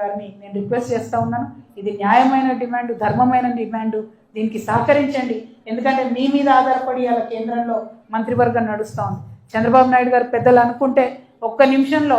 గారిని నేను రిక్వెస్ట్ చేస్తూ ఉన్నాను. ఇది న్యాయమైన డిమాండ్ ధర్మమైన డిమాండ్. దీనికి సహకరించండి. ఎందుకంటే మీ మీద ఆధారపడి అలా కేంద్రంలో మంత్రివర్గం నడుస్తూ ఉంది. చంద్రబాబు నాయుడు గారు పెద్దలు అనుకుంటే ఒక్క నిమిషంలో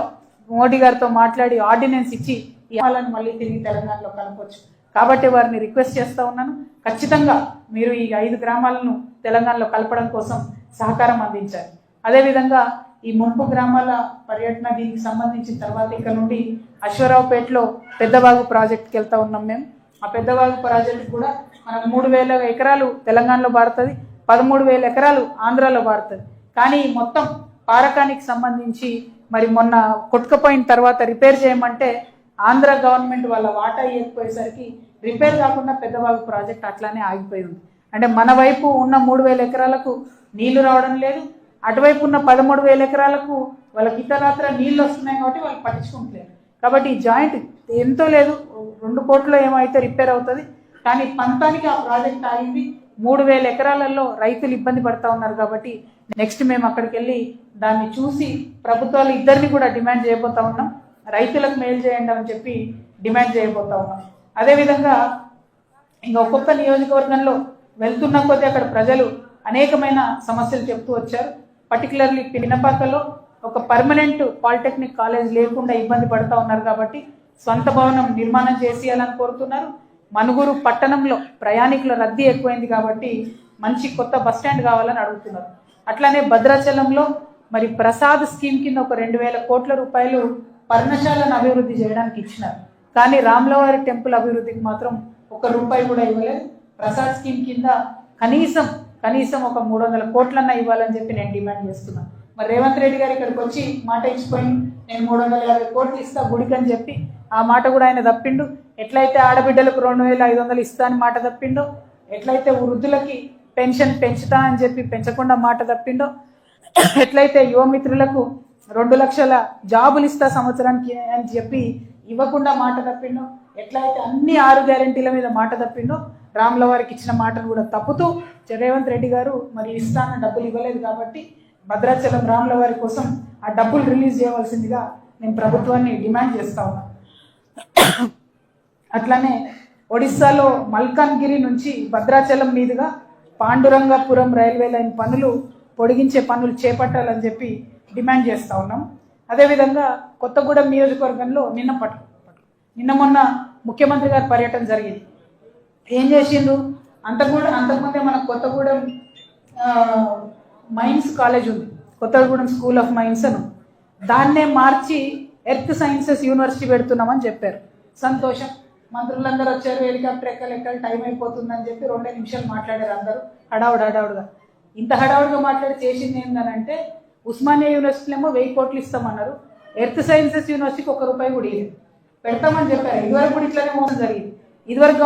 మోడీ గారితో మాట్లాడి ఆర్డినెన్స్ ఇచ్చి ఇవ్వాలని మళ్ళీ తిరిగి తెలంగాణలో కలపవచ్చు కాబట్టి వారిని రిక్వెస్ట్ చేస్తూ ఉన్నాను. ఖచ్చితంగా మీరు ఈ ఐదు గ్రామాలను తెలంగాణలో కలపడం కోసం సహకారం అందించాలి. అదేవిధంగా ఈ ముంపు గ్రామాల పర్యటన దీనికి సంబంధించిన తర్వాత ఇక్కడ నుండి అశ్వరావుపేటలో పెద్దవాగు ప్రాజెక్ట్కి వెళ్తా ఉన్నాం మేము. ఆ పెద్దవాగు ప్రాజెక్ట్ కూడా మనకు మూడు వేల ఎకరాలు తెలంగాణలో పారుతుంది పదమూడు వేల ఎకరాలు ఆంధ్రాలో పారుతుంది కానీ మొత్తం పారకానికి సంబంధించి మరి మొన్న కొట్టుకపోయిన తర్వాత రిపేర్ చేయమంటే ఆంధ్ర గవర్నమెంట్ వాళ్ళ వాటా ఇవ్వకపోయేసరికి రిపేర్ కాకుండా పెద్దవాగు ప్రాజెక్ట్ అట్లానే ఆగిపోయి ఉంది. అంటే మన వైపు ఉన్న మూడు వేల ఎకరాలకు నీళ్ళు రావడం లేదు అటువైపు ఉన్న పదమూడు వేల ఎకరాలకు వాళ్ళకి ఇతరత్ర నీళ్ళు వస్తున్నాయి కాబట్టి వాళ్ళు పట్టించుకుంటలేరు. కాబట్టి ఈ జాయింట్ ఎంతో లేదు. రెండు కోట్లు ఏమో అయితే రిపేర్ అవుతుంది. కానీ పంతానికి ఆ ప్రాజెక్ట్ ఆగింది. మూడు వేల ఎకరాలలో రైతులు ఇబ్బంది పడతా ఉన్నారు కాబట్టి నెక్స్ట్ మేము అక్కడికి వెళ్ళి దాన్ని చూసి ప్రభుత్వాలు ఇద్దరిని కూడా డిమాండ్ చేయబోతా ఉన్నాం. రైతులకు మేలు చేయండి అని చెప్పి డిమాండ్ చేయబోతా ఉన్నాం. అదేవిధంగా ఇంకా ఒక్కొక్క నియోజకవర్గంలో వెళ్తున్న కొద్దీ అక్కడ ప్రజలు అనేకమైన సమస్యలు చెప్తూ వచ్చారు. పర్టికులర్లీ పినపాకలో ఒక పర్మనెంట్ పాలిటెక్నిక్ కాలేజ్ లేకుండా ఇబ్బంది పడుతూ ఉన్నారు కాబట్టి సొంత భవనం నిర్మాణం చేసేయాలని కోరుతున్నారు. మనుగురు పట్టణంలో ప్రయాణికుల రద్దీ ఎక్కువైంది కాబట్టి మంచి కొత్త బస్ స్టాండ్ కావాలని అడుగుతున్నారు. అట్లానే భద్రాచలంలో మరి ప్రసాద్ స్కీమ్ కింద ఒక రెండు వేల కోట్ల రూపాయలు పర్ణశాలను అభివృద్ధి చేయడానికి ఇచ్చినారు. కానీ రామ్లవారి టెంపుల్ అభివృద్ధికి మాత్రం ఒక రూపాయి కూడా ఇవ్వలేదు. ప్రసాద్ స్కీమ్ కింద కనీసం కనీసం ఒక మూడు వందల కోట్లన్నా ఇవ్వాలని చెప్పి నేను డిమాండ్ చేస్తున్నాను మరి రేవంత్ రెడ్డి గారు ఇక్కడికి వచ్చి మాట ఇచ్చిపోయి నేను మూడు వందల యాభై కోట్లు ఇస్తా గుడికని చెప్పి ఆ మాట కూడా ఆయన తప్పిండు. ఎట్లయితే ఆడబిడ్డలకు రెండు వేల ఐదు వందలు ఇస్తా అని మాట తప్పిండో ఎట్లయితే వృద్ధులకి పెన్షన్ పెంచుతా అని చెప్పి పెంచకుండా మాట తప్పిండో ఎట్లయితే యువమిత్రులకు రెండు లక్షల జాబులు ఇస్తా సంవత్సరానికి అని చెప్పి ఇవ్వకుండా మాట తప్పిండో ఎట్లయితే అన్ని ఆరు గ్యారెంటీల మీద మాట తప్పిండో రాముల వారికి ఇచ్చిన మాటను కూడా తప్పుతూ రేవంత్ రెడ్డి గారు మరి ఇస్తాన డబ్బులు ఇవ్వలేదు కాబట్టి భద్రాచలం రాముల వారి కోసం ఆ డబ్బులు రిలీజ్ చేయవలసిందిగా నేను ప్రభుత్వాన్ని డిమాండ్ చేస్తా ఉన్నా. అట్లానే ఒడిస్సాలో మల్కాన్గిరి నుంచి భద్రాచలం మీదుగా పాండురంగపురం రైల్వే లైన్ పనులు పొడిగించే పనులు చేపట్టాలని చెప్పి డిమాండ్ చేస్తా ఉన్నాం. అదేవిధంగా కొత్తగూడెం నియోజకవర్గంలో నిన్న పట్టు నిన్న మొన్న ముఖ్యమంత్రి గారి పర్యటన జరిగింది. ఏం చేసిండు? అంతకూడ అంతకుముందే మన కొత్తగూడెం మైన్స్ కాలేజ్ ఉంది. కొత్తగూడెం స్కూల్ ఆఫ్ మైన్స్ అని. దాన్నే మార్చి ఎర్త్ సైన్సెస్ యూనివర్సిటీ పెడుతున్నామని చెప్పారు. సంతోషం. మంత్రులందరూ వచ్చారు హెలికాప్టర్ ఎక్కలు ఎక్కలు టైం అయిపోతుందని చెప్పి రెండే నిమిషాలు మాట్లాడారు అందరూ. హడావుడు హడావుడుగా. ఇంత హడావుడిగా మాట్లాడి చేసింది ఏంటంటే ఉస్మానియా యూనివర్సిటీలో ఏమో వెయ్యి కోట్లు ఇస్తామన్నారు. ఎర్త్ సైన్సెస్ యూనివర్సిటీకి ఒక రూపాయి కూడా ఇవ్వలేదు పెడతామని చెప్పారు. ఇదివరకు కూడా ఇట్లానే మోసం జరిగింది. ఇదివరకు